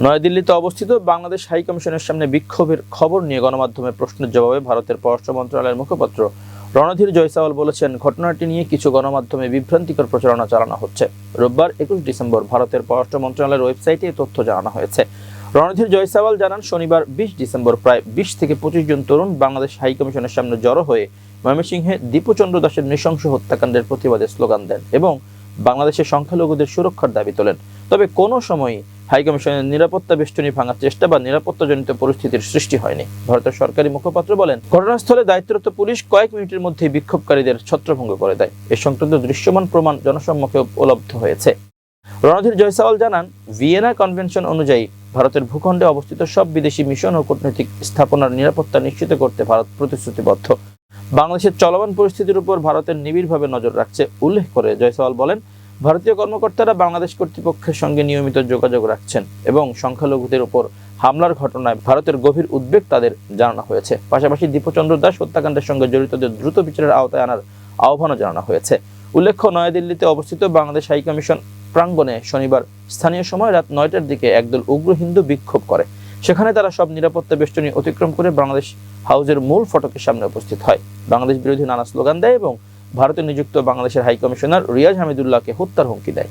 নয়াদিল্লিতে অবস্থিত বাংলাদেশ হাই কমিশনের সামনে বিক্ষোভের খবর নিয়ে গণমাধ্যমে প্রশ্নের জবাবে ভারতের পররাষ্ট্র মন্ত্রণালয়ের মুখপাত্র রণধীর জয়সাওয়াল বলেছেন, ঘটনাটি নিয়ে কিছু গণমাধ্যমে বিভ্রান্তিকর প্রচারণা চালানো হচ্ছে। রোববার একুশ ডিসেম্বর ভারতের পররাষ্ট্র মন্ত্রণালয়ের ওয়েবসাইটে তথ্য জানানো হয়েছে। রণধীর জয়সাওয়াল জানান, শনিবার বিশ ডিসেম্বর প্রায় বিশ থেকে পঁচিশ জন তরুণ বাংলাদেশ হাই কমিশনের সামনে জড়ো হয়ে ময়মনসিংহে দীপুচন্দ্র দাসের নৃশংস হত্যাকাণ্ডের প্রতিবাদে স্লোগান দেন এবং বাংলাদেশের সংখ্যালঘুদের সুরক্ষার দাবি তোলেন। তবে কোনো সময়ই হাইকমিশনের নিরাপত্তা বেষ্টনী ভাঙার চেষ্টা বা নিরাপত্তাজনিত পরিস্থিতির সৃষ্টি হয়নি। ভারতের সরকারি মুখপাত্র বলেন, ঘটনাস্থলে দায়িত্বরত পুলিশ কয়েক মিনিটের মধ্যে বিক্ষোভকারীদের ছত্রভঙ্গ করে দেয়। এ সংক্রান্ত দৃশ্যমান প্রমাণ জনসম্মুখে উপলব্ধ হয়েছে। রণধীর জয়সাওয়াল জানান, ভিয়েনা কনভেনশন অনুযায়ী ভারতের ভূখণ্ডে অবস্থিত সব বিদেশি মিশন ও কূটনৈতিক স্থাপনার নিরাপত্তা নিশ্চিত করতে ভারত প্রতিশ্রুতিবদ্ধ। বাংলাদেশের চলমান পরিস্থিতির উপর ভারতের নিবিড়ভাবে নজর রাখছে, উল্লেখ করে জয়সওয়াল বলেন ভারতীয় কর্মকর্তারা বাংলাদেশ কর্তৃপক্ষের সঙ্গে নিয়মিত যোগাযোগ রাখছেন এবং সংখ্যালঘুদের উপর হামলার ঘটনায় ভারতের গভীর উদ্বেগ তাদের জানানো হয়েছে। পাশাপাশি দীপচন্দ্র দাস হত্যাকাণ্ডের সঙ্গে জড়িতদের দ্রুত বিচারের আওতায় আনার আহ্বানও জানানো হয়েছে। উল্লেখ্য, নয়াদিল্লিতে অবস্থিত বাংলাদেশ হাইকমিশন প্রাঙ্গণে শনিবার স্থানীয় সময় রাত নয়টার দিকে একদল উগ্র হিন্দু বিক্ষোভ করে। সেখানে তারা সব নিরাপত্তা বেষ্টনী অতিক্রম করে বাংলাদেশ হাউজের মূল ফটকের সামনে উপস্থিত হয়। বাংলাদেশ বিরোধী নানা স্লোগান দেয় এবং ভারতে নিযুক্ত বাংলাদেশের হাইকমিশনার রিয়াজ হামিদুল্লাহকে হত্যার হুমকি দেয়।